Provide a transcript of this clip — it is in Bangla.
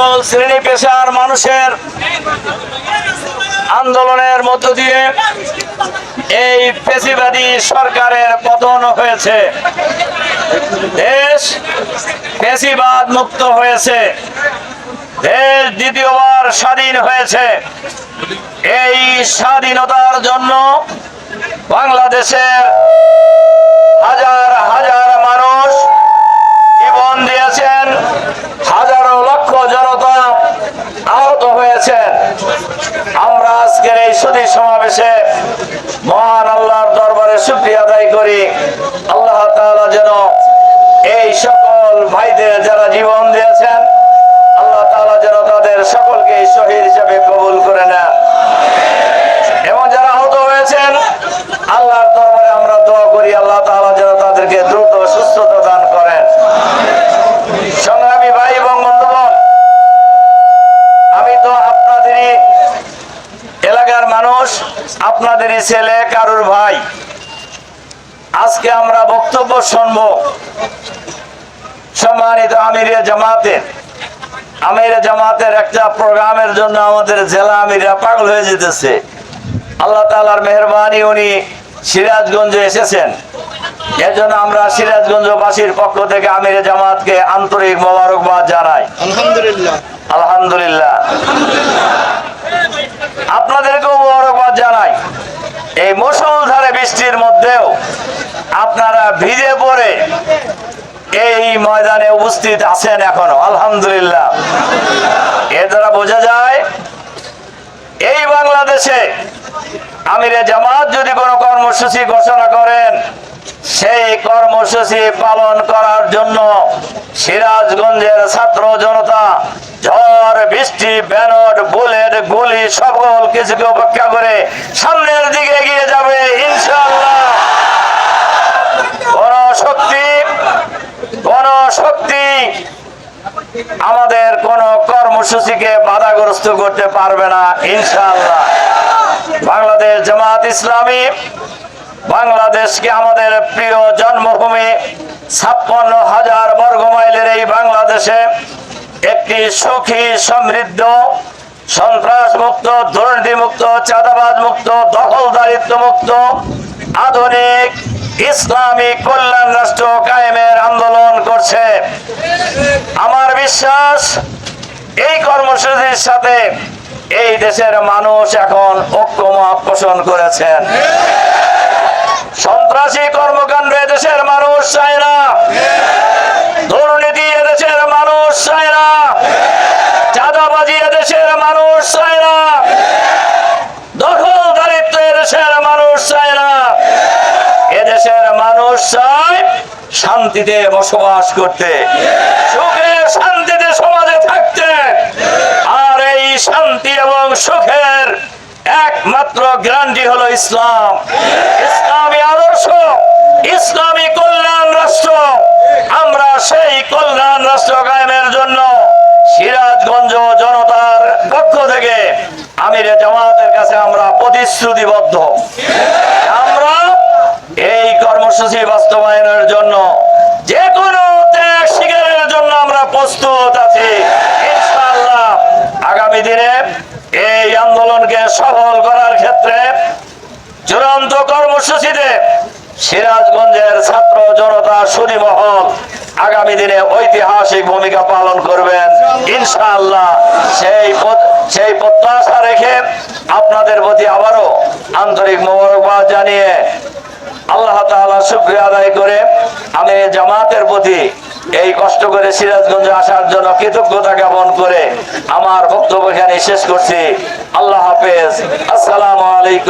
সকল শ্রেণি পেশার মানুষের আন্দোলনের মধ্য দিয়ে এই পেশিবাদী সরকারের পতন হয়েছে। দেশ পেশিবাদ মুক্ত হয়েছে। দেশ দ্বিতীয়বার স্বাধীন হয়েছে। এই স্বাধীনতার জন্য বাংলাদেশের হাজার হাজার মানুষ জীবন দিয়েছেন হাজারো লক্ষ জনতা আহত হয়েছেন আমরা আজকের এই সুদী সমাবেশে মহান আল্লাহর দরবারে শুক্রিয়া আদায় করি। আল্লাহ তাআলা যেন এই সকল ভাইদের যারা জীবন দিয়েছেন, আল্লাহ তাআলা যেন তাদের সকলকে শহীদ হিসেবে কবুল করে মানুষ আপনাদেরই ছেলে কারুর ভাই। আজকে আমরা বক্তব্য শুনব সম্মানিত আমিরিয়া জামাতের। আমির জামাতের একটা প্রোগ্রামের জন্য আমাদের জেলা আমিরা পাগল হয়ে যেতেছে। আল্লাহ তালার মেহরবানি উনি সিরাজগঞ্জে এসেছেন। এর জন্য আমরা সিরাজগঞ্জবাসীর পক্ষ থেকে আমির জামাতকে আন্তরিক মোবারকবাদ জানাই। আলহামদুলিল্লাহ। আলহামদুলিল্লাহ। আপনাদেরকেও জানাই এই মুসলধারে বৃষ্টির মধ্যেও আপনারা ভিজে পড়ে এই ময়দানে উপস্থিত আছেন এখনও, আলহামদুলিল্লাহ। এর দ্বারা বোঝা যায়, এই বাংলাদেশে আমিরে জামাত যদি কোনো কর্মসূচি ঘোষণা করেন, সেই কর্মসূচি পালন করার জন্য সিরাজগঞ্জের ছাত্র জনতা ঝড় বৃষ্টি ব্যানট বুলেট গুলি সকল কিছুকে উপেক্ষা করে সামনের দিকে এগিয়ে যাবে, ইনশাআল্লাহ। কোন আমাদের কোন কর্মসূচিকে বাধাগ্রস্ত করতে পারবে না, ইনশাআল্লাহ। বাংলাদেশ জামাত ইসলামী, বাংলাদেশকে আমাদের প্রিয় জন্মভূমি, ছাপ্পান্ন হাজার বর্গ মাইলের এই বাংলাদেশে একটি সুখী সমৃদ্ধ সন্ত্রাস মুক্ত দুর্নীতি মুক্ত চাঁদাবাদ মুক্ত দখলদারিত্ব মুক্ত আধুনিক ইসলামিক কল্যাণ রাষ্ট্র কায়েমের আন্দোলন করছে। আমার বিশ্বাস, এই কর্মসূচির সাথে এই দেশের মানুষ এখন ঐক্যমত পোষণ করেছেন। সন্ত্রাসী কর্মকাণ্ড দেশের মানুষ চায় না। দুর্নীতি এদেশের মানুষ চায় না মানুষ চায় না। দখলদারিত্ব এদেশের মানুষ চায় না। এদেশের মানুষ চায় শান্তিতে বসবাস করতে। সুখে শান্তিতে সমাজে থাকতে। আর এই শান্তি এবং সুখের একমাত্র গ্যারান্টি হলো ইসলাম। ইসলামী আদর্শ। আমির জামাতের কাছে আমরা প্রতিশ্রুতিবদ্ধ। আমরা এই কর্মসূচি বাস্তবায়নের জন্য যে কোনো ত্যাগ শিকারের জন্য আমরা প্রস্তুত আছি। ইনশাআল্লাহ আগামী দিনে এই আন্দোলনকে সফল করার ক্ষেত্রে চূড়ান্ত কর্মসূচিতে সিরাজগঞ্জের ছাত্র জনতা সুনিমহল আগামী দিনে ঐতিহাসিক ভূমিকা পালন করবেন। ইনশাআল্লাহ সেই সেই প্রত্যাশা রেখে আপনাদের প্রতি আবারও আন্তরিক মোবারকবাদ জানিয়ে আল্লাহ তাআলা শুক্রিয়া আদায় করে আমি জামাতের প্রতি এই কষ্ট করে সিরাজগঞ্জে আসার জন্য কৃতজ্ঞতা জ্ঞাপন করে আমার বক্তব্য এখানে শেষ করছি। আল্লাহ হাফেজ। আসসালামু আলাইকুম।